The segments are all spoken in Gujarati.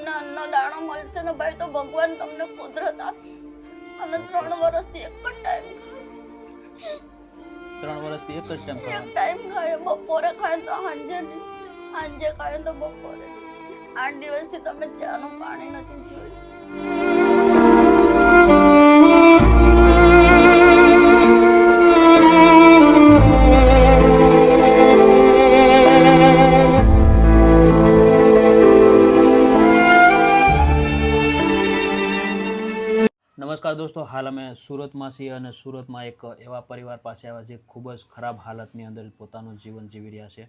તમને અન્નનો દાણો મળશે ને ભાઈ તો ભગવાન તમને કુદરત આપશે. અમે ત્રણ વર્ષથી એક જ ટાઈમ ત્રણ વર્ષથી એક જ ટાઈમ એક ટાઈમ ખાઈએ બપોરે ખાય તો સાંજે સાંજે ખાય તો બપોરે. આઠ દિવસથી તમે ચાનું પાણી નથી જોયું. દોસ્તો, હાલ અમે સુરતમાં છીએ અને સુરતમાં એક એવા પરિવાર પાસે આવ્યા જે ખૂબ જ ખરાબ હાલતની અંદર પોતાનું જીવન જીવી રહ્યા છે.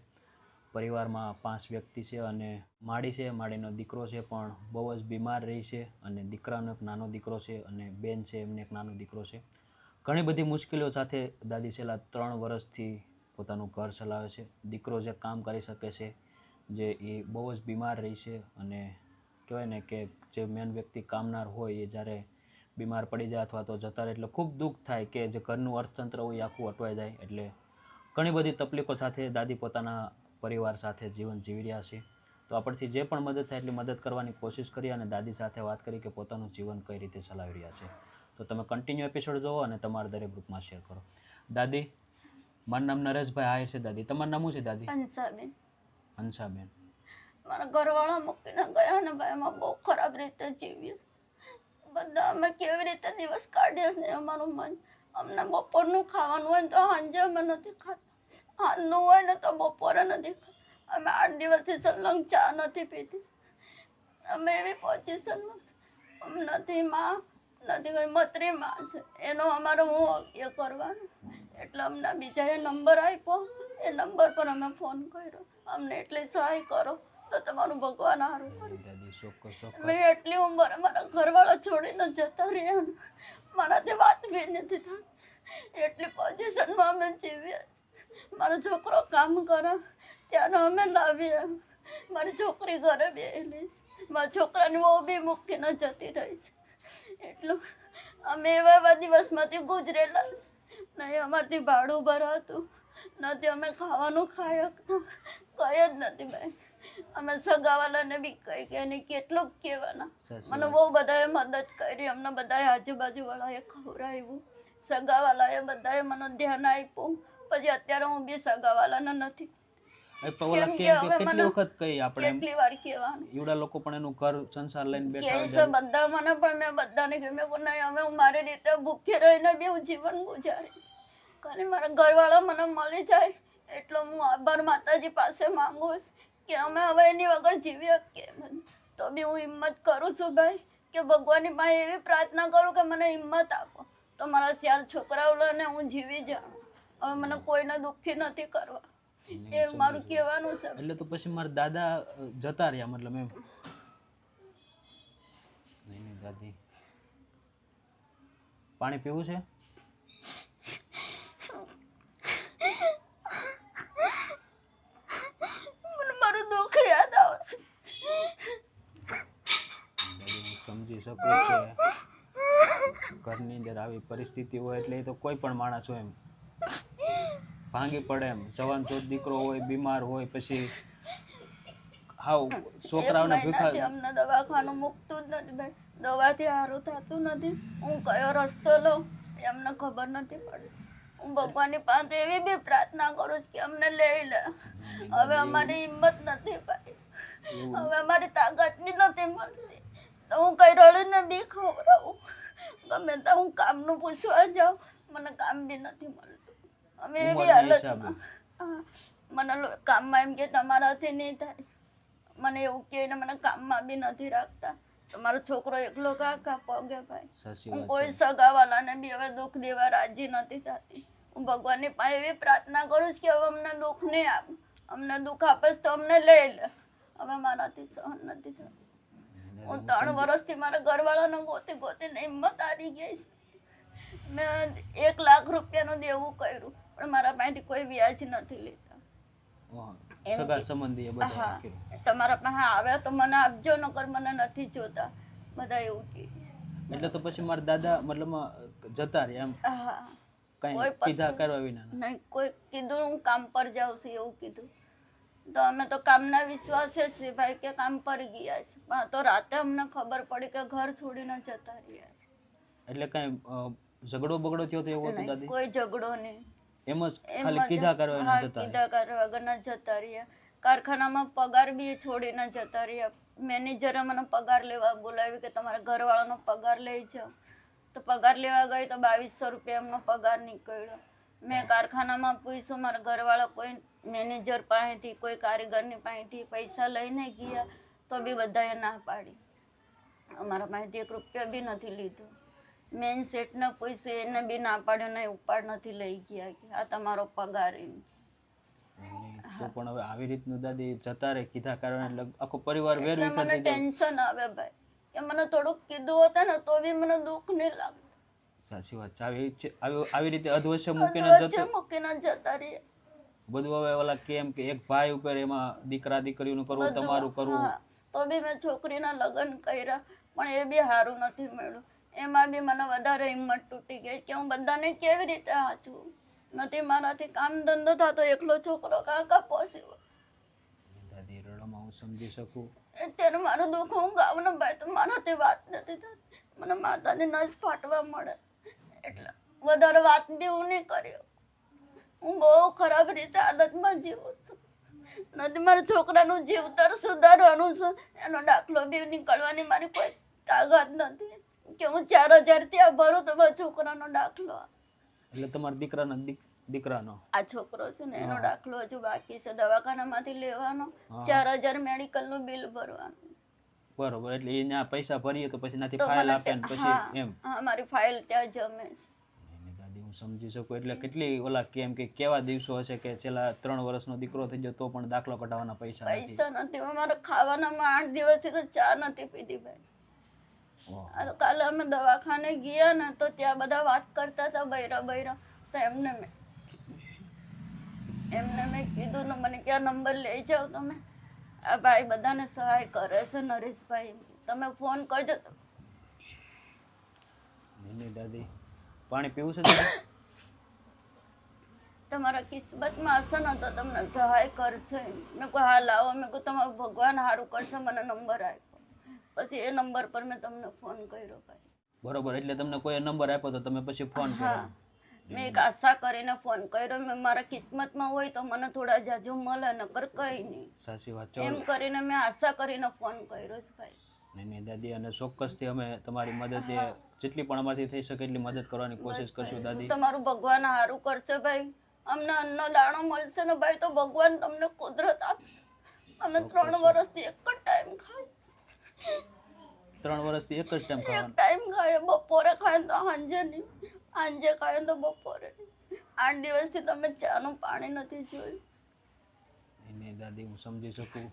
પરિવારમાં પાંચ વ્યક્તિ છે અને માડી છે, માડીનો દીકરો છે પણ બહુ જ બીમાર રહી છે અને દીકરાનો એક નાનો દીકરો છે અને બેન છે, એમને એક નાનો દીકરો છે. ઘણી બધી મુશ્કેલીઓ સાથે દાદી છેલ્લા ત્રણ વર્ષથી પોતાનું ઘર ચલાવે છે. દીકરો જે કામ કરી શકે છે, જે એ બહુ જ બીમાર રહી છે અને કહેવાય ને કે જે મેન વ્યક્તિ કામનાર હોય એ જ્યારે બીમાર પડી જાય અથવા તો જતા રહે એટલે ખૂબ દુઃખ થાય કે જે ઘરનું અર્થતંત્ર હોય આખું અટવાઈ જાય. એટલે ઘણી બધી તકલીફો સાથે દાદી પોતાના પરિવાર સાથે જીવન જીવી રહ્યા છે. તો આપણથી જે પણ મદદ થાય એટલી મદદ કરવાની કોશિશ કરી અને દાદી સાથે વાત કરી કે પોતાનું જીવન કઈ રીતે ચલાવી રહ્યા છે. તો તમે કન્ટિન્યુ એપિસોડ જોવો અને તમારા દરેક ગ્રુપમાં શેર કરો. દાદી મારું નામ નરેશભાઈ આહિર છે દાદી. તમારું નામ શું છે દાદી? હંસાબેન. હંસાબેન. મારા ઘરવાળા મૂકીને ગયા અને ભાઈ એમાં બહુ ખરાબ રીતે જીવીએ બધા અમે કેવી રીતે દિવસ કાઢીએ છીએ અમારું મન? અમને બપોરનું ખાવાનું હોય ને તો સાંજે અમે નથી ખાતા. હાલનું હોય ને તો બપોરે નથી ખાતા. અમે આઠ દિવસથી સલંગ ચા નથી પીતી. અમે એવી પોઝિશનમાં નથી માં નથી કોઈ મત્રી માં છે. એનો અમારો હું એ કરવાનો. એટલે અમને બીજાએ નંબર આપ્યો. એ નંબર પર અમે ફોન કર્યો. અમને એટલી સહાય કરો. તો તમારું ભગવાન હારું કરશે. મેં એટલી ઉંમરે મારા ઘરવાળા છોડીને જતા રહ્યા મારાથી વાત બી નથી થતી. એટલી પોઝિશનમાં અમે જીવીએ મારો છોકરો કામ કરે ત્યારે અમે લાવીએ. મારી છોકરી ઘરે બેસેલી છે. મારા છોકરાની બહુ બી મૂકીને જતી રહી છે. એટલું. અમે એવા એવા દિવસમાંથી ગુજરેલા છે. નહીં અમારથી ભાડું ભરાતું નથી અમે ખાવાનું ખાઈ શકતા. કંઈ જ નથી ભાઈ અમે સગાવાલાને બી કઈ કે એને કેટલું કહેવાના. મને બહુ બધાએ મદદ કરી અમને બધાએ આજુબાજુવાળાએ ખવડાવ્યું સગાવાલાએ બધાએ મને ધ્યાન આપ્યું. પછી અત્યારે હું બી સગાવાલાના નથી. કેટલી વખત આપણે કેટલી વાર કહેવાનું. એવડા લોકો પણ એનું ઘર સંસાર લઈને બેઠા છે બધા મને પણ મેં બધાને કહ્યું મેં નહીં હવે હું મારી રીતે ભૂખી રહીને બી હું જીવન ગુજારીશ. ખાલી મારા ઘરવાળા મને મળી જાય એટલો હું આભાર માતાજી પાસે માંગુ છું કે અમે હવે એની વગર જીવી શકીએ તો બી હું હિંમત કરું છું ભાઈ કે ભગવાનની પાસે એવી પ્રાર્થના કરું કે મને હિંમત આપો. તો મારા ચાર છોકરાઓને હું જીવી જાઉં. હવે મને કોઈને દુઃખી નથી કરવા. એ મારું કહેવાનું છે. એટલે તો પછી મારા દાદા જતા રહ્યા મતલબ એમ? નહીં નહીં દાદી. પાણી પીવું છે મને મારું દુઃખ યાદ આવશે દાદી હું સમજી શકો કે ઘરની અંદર આવી પરિસ્થિતિ હોય એટલે એ તો કોઈ પણ માણસ હોય એમ. ભાંગી પડે એમ. જવાન જો દીકરો હોય બીમાર હોય પછી હાવ છોકરાઓને ભૂખા અમને દવાખાનું મૂકતું જ નથી ભાઈ. દવાથી સારું થતું નથી. હું કયો રસ્તો લઉં? એ અમને ખબર નથી પડતી. હું ભગવાનની પાસે એવી બી પ્રાર્થના કરું છું કે અમને લઈ લે. હવે અમારી હિંમત નથી ભાઈ. હવે અમારી તાકાત બી નથી મળતી. તો હું કઈ રડીને બી ખવડાવું ગમે તો હું કામનું પૂછવા જાઉં મને કામ બી નથી મળતું. અમે એવી હાલતમાં મને કામમાં એમ કે તમારાથી નહીં થાય. મને એવું કે મને કામમાં બી નથી રાખતા. મારો છોકરો એકલો કાકા પગે ભાઈ. હું કોઈ કોઈ સગાવાલાને બી હવે દુઃખ દેવા રાજી નથી થતી. હું ભગવાનની પાસે એવી પ્રાર્થના કરું છું કે હવે અમને દુઃખ નહીં આપ. અમને દુઃખ આપે તો અમને લઈ લે. હવે મારાથી સહન નથી થતું. હું ત્રણ વર્ષથી મારા ઘરવાળાનો ગોતે ગોતે હિંમત હારી ગઈ છે. મેં એક લાખ રૂપિયાનું દેવું કર્યું પણ મારા પાસેથી કોઈ વ્યાજ નથી લેતા સગા સંબંધી હા તમારા પાસે આવે તો મને આપજો નકર મને નથી જોતા. બધા એવું કહે છે. એટલે તો પછી મારા દાદા મતલબ જતા રહ્યા એમ? હા. કઈ કોઈ કીધા કરવા વિના નહીં કોઈ કીધું હું કામ પર જાઉં છું એવું કીધું. તો અમે તો કામના વિશ્વાસે છીએ ભાઈ કે કામ પર ગયા છે. પણ તો રાતે અમને ખબર પડી કે ઘર છોડીને જતા રહ્યા છે. એટલે કઈ ઝઘડો બગડો થયો તો એવું હતું દાદી? કોઈ ઝઘડો નહીં. એમ જ ખાલી કીધા કરવા હા, જતા કીધા કરવા વગરના જતા રહ્યા. કારખાનામાં પગાર બી છોડીને જતા રહ્યા. મેનેજરે મને પગાર લેવા બોલાવી કે તમારા ઘરવાળાનો પગાર લઈ જાઓ. તો પગાર લેવા ગઈ તો બાવીસો રૂપિયા એમનો પગાર નીકળ્યો. મેં કારખાનામાં પૂછ્યું મારા ઘરવાળા કોઈ મેનેજર પાસેથી કોઈ કારીગરની પાસેથી પૈસા લઈને ગયા તો બી બધાએ ના પાડી. અમારા પાસેથી એક રૂપિયા બી નથી લીધો. મેન સેટને પૂછ્યું એને બી ના પાડ્યો ને ઉપાડ નથી લઈ ગયા કે આ તમારો પગાર એમ તો પણ હવે આવી રીતનું દાદી જતા રહે કીધા કારણ એટલે આખો પરિવાર વેરવી મને ટેન્શન આવે ભાઈ. કે મને થોડુંક કીધું હતું ને તો બી મને દુઃખ નહીં લાગતું. સાચી વાત છે. આવી આવી રીતે અધવશ્ય મૂકીને જતો મૂકીને જતા રહીએ. બધું હવે ઓલા કેમ કે એક ભાઈ ઉપર એમાં દીકરા દીકરીનું કરવું તમારું કરવું. તો બી મેં છોકરીના લગ્ન કર્યા પણ એ બી સારું નથી મળ્યું. એમાં બી મને વધારે હિંમત તૂટી ગઈ કે હું બધાને કેવી રીતે હાચવું? નથી મારાથી કામ ધંધો થતો એકલો છોકરો કાં કાં પોસિબલ? દાદી રડોમાં હું સમજી શકું. અત્યારે મારું દુઃખ હું ગાઉં ને ભાઈ તો મારાથી વાત નથી થતી. મને માતાની નસ ફાટવા મળે. એટલે વધારે વાત બી હું નહીં કર્યો. હું બહુ ખરાબ રીતે હાલતમાં જીવું છું. નથી મારા છોકરાનું જીવતર સુધારવાનું છે. એનો દાખલો બી નીકળવાની મારી કોઈ તાકાત નથી. કે હું ચાર હજાર ત્યાં ભરું તો મારા છોકરાનો દાખલો. એટલે તમારા દીકરાનો દીકરાનો? આ છોકરો છે ને એનો દાખલો હજુ બાકી છે દવાખાનામાંથી લેવાનો. ચાર હજાર મેડિકલનું બિલ ભરવાનું છે. બરોબર એટલે એ પૈસા ભરીએ તો પછી નાથી ફાઇલ આપે ને પછી એમ. હા મારી ફાઇલ ત્યાં જમે હું સમજી શકું એટલે કેટલી ઓલા કેમ કે કેવા દિવસો હશે કે છેલ્લા ત્રણ વર્ષનો દીકરો થઈ ગયો તો પણ દાખલો કઢાવવાના પૈસા પૈસા નથી અમારે ખાવાનામાં આઠ દિવસથી તો ચા નથી પીધી તો કાલે અમે દવાખાને ગયા ને તો ત્યાં બધા વાત કરતા હતા બૈરા બૈરા તો એમને મેં એમને મેં કીધું ને મને ક્યાં નંબર લઈ જાઓ તમે? ભાઈ બધાને સહાય કરે છે નરેશભાઈ. તમે ફોન કરજો નહીં, દાદી. પાણી પીવું છે તમારા કિસ્મતમાં હશે ને તો તમને સહાય કરશે. મેં કહું હા લાવો. મેં કહું તમારું ભગવાન સારું કરશે મને નંબર આપ્યો. પછી એ નંબર પર મેં તમને ફોન કર્યો ભાઈ. બરોબર એટલે તમને કોઈ નંબર આપ્યો તો તમે પછી ફોન કર્યો. મેં એક આશા કરીને ફોન કર્યો મેં મારા કિસ્મતમાં હોય તો મને થોડા જાજુ મળે નકર કઈ નહીં. સાચી વાત. એમ કરીને મેં આશા કરીને ફોન કર્યો છે ભાઈ. નહીં નહીં દાદી અને ચોક્કસથી અમે તમારી મદદ જેટલી પણ અમારથી થઈ શકે એટલી મદદ કરવાની કોશિશ કરશું દાદી. તમારું ભગવાન સારું કરશે ભાઈ. અમને અન્નનો દાણો મળશે ને ભાઈ તો ભગવાન તમને કુદરત આપશે. અમે ત્રણ વર્ષથી એક જ ટાઈમ ખાય ત્રણ વર્ષથી એક જ ટાઈમ એક ટાઈમ ખાય બપોરે ખાઈએ તો સાંજે નહીં. સાંજે ખાઈએ તો બપોરે. આઠ દિવસથી તમે ચાનું પાણી નથી જોયું. નહીં દાદી હું સમજી શકું.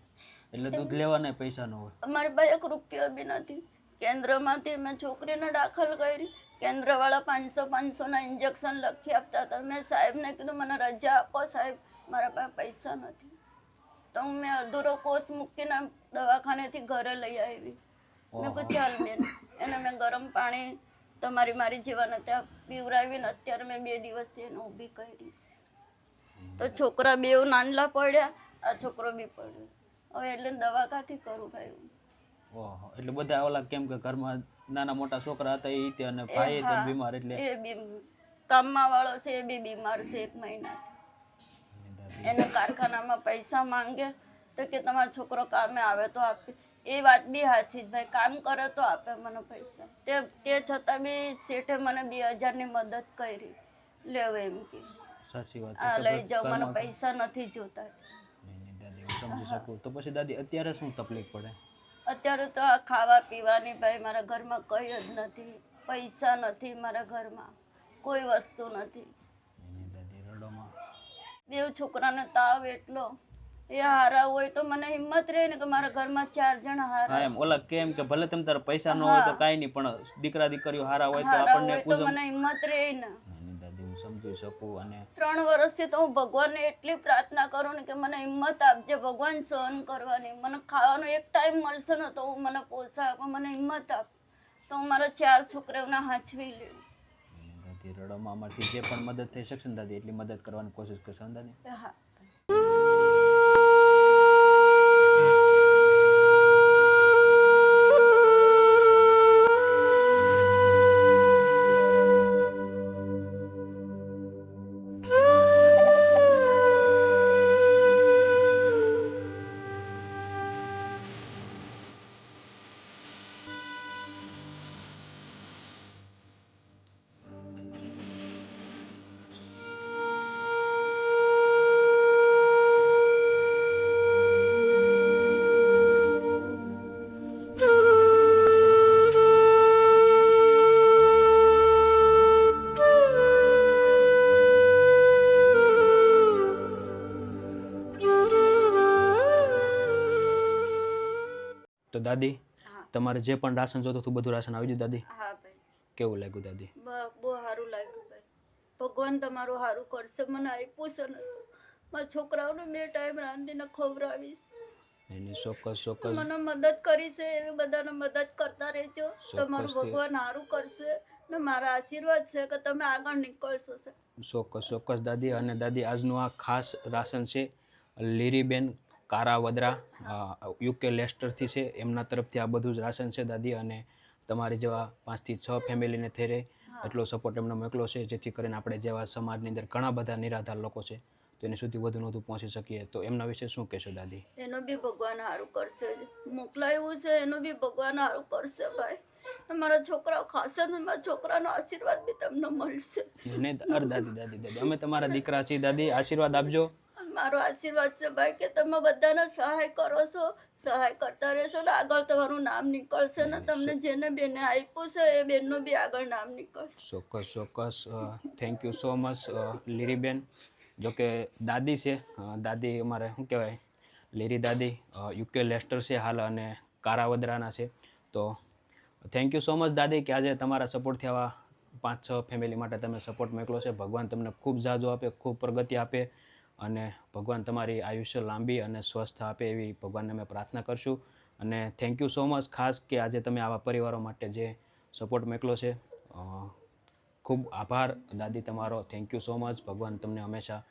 એટલે દૂધ લેવાના પૈસા ન હોય. મારી પાસે એક રૂપિયો બી નથી. કેન્દ્રમાંથી મેં છોકરીને દાખલ કરી. કેન્દ્રવાળા પાંચસો પાંચસોના ઇન્જેક્શન લખી આપતા હતા. મેં સાહેબને કીધું મને રજા આપો સાહેબ. મારા પાસે પૈસા નથી. તો હું મેં અધૂરો કોર્સ મૂકીને દવાખાનેથી ઘરે લઈ આવી. મેં કહું ચાલ બેન. એને મેં ગરમ પાણી તમારી મારી જેવાને ત્યાં પીવરાવીને અત્યારે મેં બે દિવસથી એને ઊભી કરી છે. તો છોકરા બેઉ નાનલા પડ્યા આ છોકરો બી પડ્યો હવે એટલે દવાખાથી કરું ભાઈ ઓહો એટલે બધા ઓલા કેમ કે ઘરમાં નાના મોટા છોકરા હતા એ તે અને ભાઈ તે બીમાર એટલે એ બી કામમાં વાળો છે એ બી બીમાર છે એક મહિના એને કારખાનામાં પૈસા માંગે તો કે તમારો છોકરો કામે આવે તો આપે. એ વાત બી સાચી ભાઈ. કામ કરે તો આપે મને પૈસા. તે તે છતાં બી શેઠે મને બે હજારની મદદ કરી. લેવો એમ કે. સાચી વાત આ છે લઈ જાઓ મને પૈસા નથી જોતા. દાદી હું સમજી શકું. તો પછી દાદી અત્યારે શું તકલીફ પડે? અત્યારે તો આ ખાવા પીવાની ભાઈ મારા ઘરમાં કંઈ જ નથી. પૈસા નથી મારા ઘરમાં. કોઈ વસ્તુ નથી. દેવ છોકરાને તાવ એટલો. એ હારા હોય તો મને હિંમત રહે ને કે મારા ઘરમાં ચાર જણ હા હારા એમ ઓલા કેમ કે ભલે તેમ તારે પૈસા ન હોય તો કાંઈ નહીં પણ દીકરા દીકરીઓ હારા હોય તો હારા આપણને હોય તો મને હિંમત રહે ને. નહીં નહીં દાદી હું સમજી શકું અને ત્રણ વર્ષથી તો હું ભગવાનને એટલી પ્રાર્થના કરું ને કે મને હિંમત આપજે ભગવાન સહન કરવાની. મને ખાવાનો એક ટાઈમ મળશે ને તો હું મને પોસાય પણ મને હિંમત આપ. તો હું મારા ચાર છોકરાઓને હાચવી લઉં. દાદી અમારથી જે પણ મદદ થઈ શકશે ને દાદી એટલી મદદ કરવાની કોશિશ કરશો ને દાદી? હા. દાદી? તમારે જે પણ રાશન જોતું હતું બધું રાશન આવી ગયું દાદી? હા ભાઈ. કેવું લાગ્યું દાદી? બહુ સારું લાગ્યું ભાઈ. ભગવાન તમારું સારું કરશે. મને આપ્યું છે ને મારા છોકરાઓને બે ટાઈમ રાંધીને ખવડાવીશ. નહીં ચોક્કસ ચોક્કસ. મને મદદ કરી છે એવી બધાને મદદ કરતા રહેજો. તમારું ભગવાન સારું કરશે ને મારા આશીર્વાદ છે કે તમે આગળ નીકળશો ચોક્કસ ચોક્કસ દાદી. અને દાદી આજનું આ ખાસ રાશન છે લીરીબેન કારાવદરા યુકે લેસ્ટરથી છે. એમના તરફથી આ બધું જ રાશન છે દાદી અને તમારી જેવા પાંચથી છ ફેમિલીને થઈ રહે એટલો સપોર્ટ એમનો મોકલો છે જેથી કરીને આપણે જેવા સમાજની અંદર ઘણા બધા નિરાધાર લોકો છે તો એની સુધી વધુ વધુ પહોંચી શકીએ. તો એમના વિશે શું કહેશો દાદી? એનો બી ભગવાન સારું કરશે. મોકલાયું છે એનું બી ભગવાન સારું કરશે ભાઈ. મારા છોકરાઓ ખાશે ને મારા છોકરાનો આશીર્વાદ બી તમને મળશે. નહીં દાદી દાદી દાદી અમે તમારા દીકરા છીએ. દાદી આશીર્વાદ આપજો. મારો આશીર્વાદ છે ભાઈ કે તમે બધાને સહાય કરો છો. સહાય કરતા રહેશો ને આગળ તમારું નામ નીકળશે ને તમને જેને બેને આપ્યું છે એ બેનનું બી આગળ નામ નીકળશે. ચોક્કસ ચોક્કસ થેન્ક યુ સો મચ લીરીબેન. જોકે દાદી છે દાદી અમારે શું કહેવાય? લીરી દાદી યુકે લેસ્ટર છે હાલ અને કારાવદરાના છે. તો થેન્ક યુ સો મચ દાદી કે આજે તમારા સપોર્ટથી આવા પાંચ છ ફેમિલી માટે તમે સપોર્ટ મોકલો છે. ભગવાન તમને ખૂબ જાજો આપે ખૂબ પ્રગતિ આપે. અને ભગવાન તમારી આયુષ્ય લાંબી અને સ્વસ્થ આપે એવી ભગવાનને અમે પ્રાર્થના કરશું. અને થેન્ક યુ સો મચ ખાસ કે આજે તમે આવા પરિવારો માટે જે સપોર્ટ મોકલો છે ખૂબ આભાર. દાદી તમારો થેન્ક યુ સો મચ ભગવાન તમને હંમેશા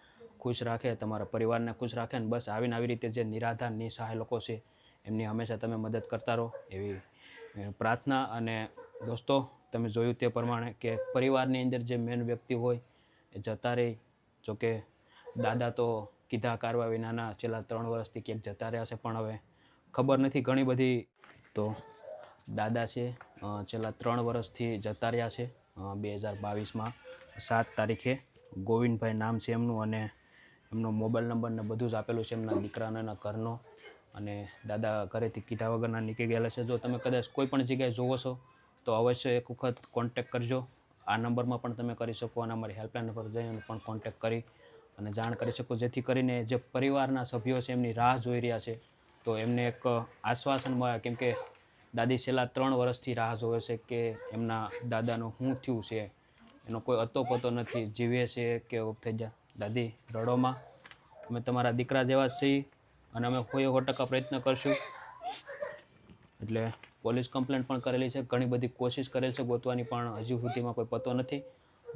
ખુશ રાખે, તમારા પરિવારને ખુશ રાખે અને બસ આવીને આવી રીતે જે નિરાધાર, નિસહાય લોકો છે, એમની હંમેશા તમે મદદ કરતા રહો એવી પ્રાર્થના. અને દોસ્તો, તમે જોયું તે પ્રમાણે કે પરિવારની અંદર જે મેન વ્યક્તિ હોય એ જતા રહી. જોકે દાદા તો કીધા કારવા વિનાના છેલ્લા ત્રણ વર્ષથી ક્યાંક જતા રહ્યા છે, પણ હવે ખબર નથી ઘણી બધી. તો દાદા છે છેલ્લા ત્રણ વર્ષથી જતા રહ્યા છે બે હજાર બાવીસમાં. સાત તારીખે ગોવિંદભાઈ નામ છે એમનું અને એમનો મોબાઈલ નંબર ને બધું જ આપેલું છે એમના દીકરાના એના ઘરનો. અને દાદા ઘરેથી કીધા વગરના નીકળી ગયેલા છે. જો તમે કદાચ કોઈ પણ જગ્યાએ જોવો છો, તો અવશ્ય એક વખત કોન્ટેક કરજો. આ નંબરમાં પણ તમે કરી શકો અને અમારી હેલ્પલાઇન પર જઈને પણ કોન્ટેક કરી અને જાણ કરી શકો, જેથી કરીને જે પરિવારના સભ્યો છે એમની રાહ જોઈ રહ્યા છે. તો એમને એક આશ્વાસન મળે કેમ કે દાદી છેલ્લા ત્રણ વર્ષથી રાહ જોવે છે કે એમના દાદાનું શું થયું છે. એનો કોઈ અતો પતો નથી, જીવે છે કે થઈ જાય દાદી, રડોમાં. અમે તમારા દીકરા જેવા છીએ અને અમે કોઈ એવો ટકા પ્રયત્ન કરશું. એટલે પોલીસ કમ્પ્લેન્ટ પણ કરેલી છે. ઘણી બધી કોશિશ કરેલ છે ગોતવાની, પણ હજુ સુધીમાં કોઈ પતો નથી.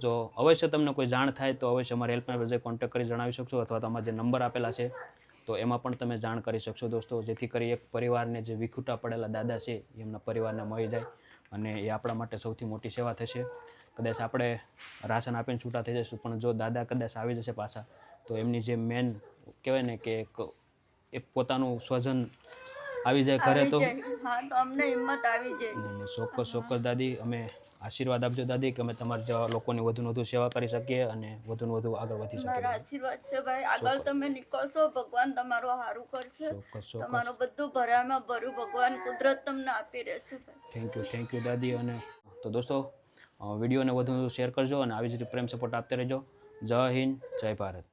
જો અવશ્ય તમને કોઈ જાણ થાય તો અવશ્ય અમારી હેલ્પલાઇન પર જઈ કોન્ટેક્ટ કરી જણાવી શકશો અથવા તો અમારા જે નંબર આપેલા છે, તો એમાં પણ તમે જાણ કરી શકશો દોસ્તો. જેથી કરી એક પરિવારને જે વિખૂટા પડેલા દાદા છે એમના પરિવારને મળી જાય અને એ આપણા માટે સૌથી મોટી સેવા થશે. કદાચ આપણે રાશન આપીને છૂટા થઈ જઈશું, પણ જો દાદા કદાચ આવી જશે પાછા, તો એમની જે મેન કહેવાય ને કે એક એક પોતાનું સ્વજન આવી જાય ઘરે તો? હા તો અમને હિંમત આવી જાય. ચોક્કસ ચોક્કસ દાદી અમે આશીર્વાદ આપજો દાદી કે અમે તમારા જેવા લોકોની વધુ વધુ સેવા કરી શકીએ અને વધુ વધુ આગળ વધી શકીએ. આશીર્વાદ છે ભાઈ. આગળ તમે નીકળશો ભગવાન તમારું સારું કરશે. ચોક્કસ બધું ભર્યામાં ભર્યું ભગવાન કુદરત તમને આપી રહેશે થેન્ક યુ થેન્ક યુ દાદી અને તો દોસ્તો વિડીયોને વધુ વધુ શેર કરજો અને આવી જ રીતે પ્રેમ સપોર્ટ આપતા રહેજો. જય હિન્દ જય ભારત.